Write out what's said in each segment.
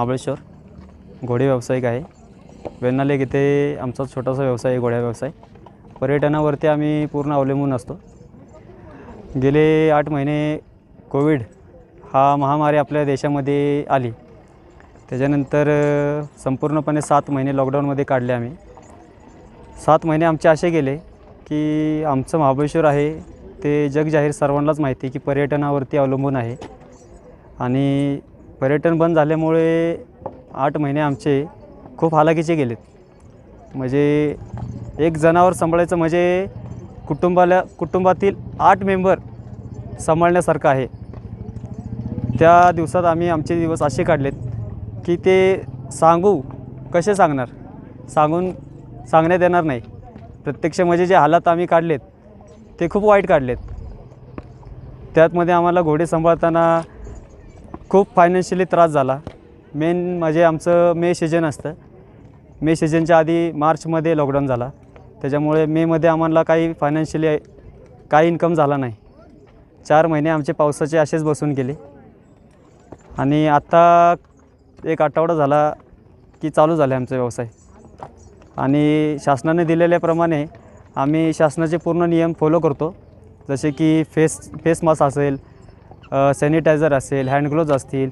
महाबळेश्वर घोडे व्यावसायिक आहे. वेनालेक इथे आमचा छोटासा व्यवसाय आहे घोड्या व्यवसाय पर्यटनावरती आम्ही पूर्ण अवलंबून असतो. गेले आठ महिने कोविड हा महामारी आपल्या देशामध्ये आली. त्याच्यानंतर संपूर्णपणे सात महिने लॉकडाऊनमध्ये काढले आम्ही. सात महिने आमचे असे गेले की आमचं महाबळेश्वर आहे ते जगजाहीर सर्वांनाच माहिती आहे की पर्यटनावरती अवलंबून आहे. आणि पर्यटन बंद झाल्यामुळे आठ महिने आमचे खूप हालाकीचे गेलेत. म्हणजे एक जनावर सांभाळायचं म्हणजे कुटुंबाला कुटुंबातील आठ मेंबर सांभाळण्यासारखं आहे. त्या दिवसात आम्ही आमचे दिवस असे काढलेत की ते सांगू कसे सांगणार? सांगून सांगण्यात येणार नाही. प्रत्यक्ष म्हणजे जे हालात आम्ही काढलेत ते खूप वाईट काढलेत. त्यातमध्ये आम्हाला घोडे सांभाळताना खूप फायनान्शियली त्रास झाला. मेन म्हणजे आमचं मे सीजन असतं. मे सीजनच्या आधी मार्चमध्ये लॉकडाऊन झाला. त्याच्यामुळे मेमध्ये आम्हाला काही फायनान्शियली काही इन्कम झाला नाही. चार महिने आमचे पावसाचे असेच बसून गेले. आणि आत्ता एक आठवडा झाला की चालू झाले आमचा व्यवसाय. आणि शासनाने दिलेल्याप्रमाणे आम्ही शासनाचे पूर्ण नियम फॉलो करतो. जसे की फेस फेस मास्क असेल सॅनिटायझर असेल हँडग्लोव्ज असतील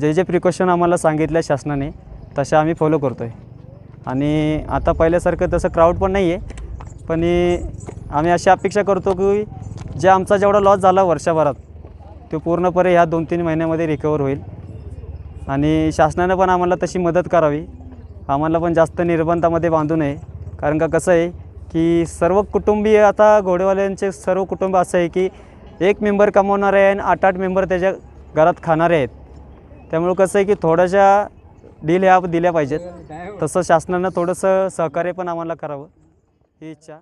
जे जे प्रिकॉशन आम्हाला सांगितलं शासनाने तसे आम्ही फॉलो करतो आहे आणि आता पहिल्यासारखं तसं क्राऊड पण नाही आहे पण आम्ही अशी अपेक्षा करतो की जे आमचा जेवढा लॉस झाला वर्षभरात तो पूर्णपणे ह्या दोन तीन महिन्यामध्ये रिकवर होईल. आणि शासनानं पण आम्हाला तशी मदत करावी. आम्हाला पण जास्त निर्बंधामध्ये बांधू नये. कारण का कसं आहे की सर्व कुटुंबीय आता घोडेवाल्यांचे सर्व कुटुंब असं आहे की एक मेंबर कमवणारे आहे आणि आठ आठ मेंबर त्याच्या घरात खाणारे आहेत. त्यामुळं कसं आहे की थोड्याशा डील ह्या दिल्या पाहिजेत. तसं शासनानं थोडंसं सहकार्य पण आम्हाला करावं. ही इच्छा.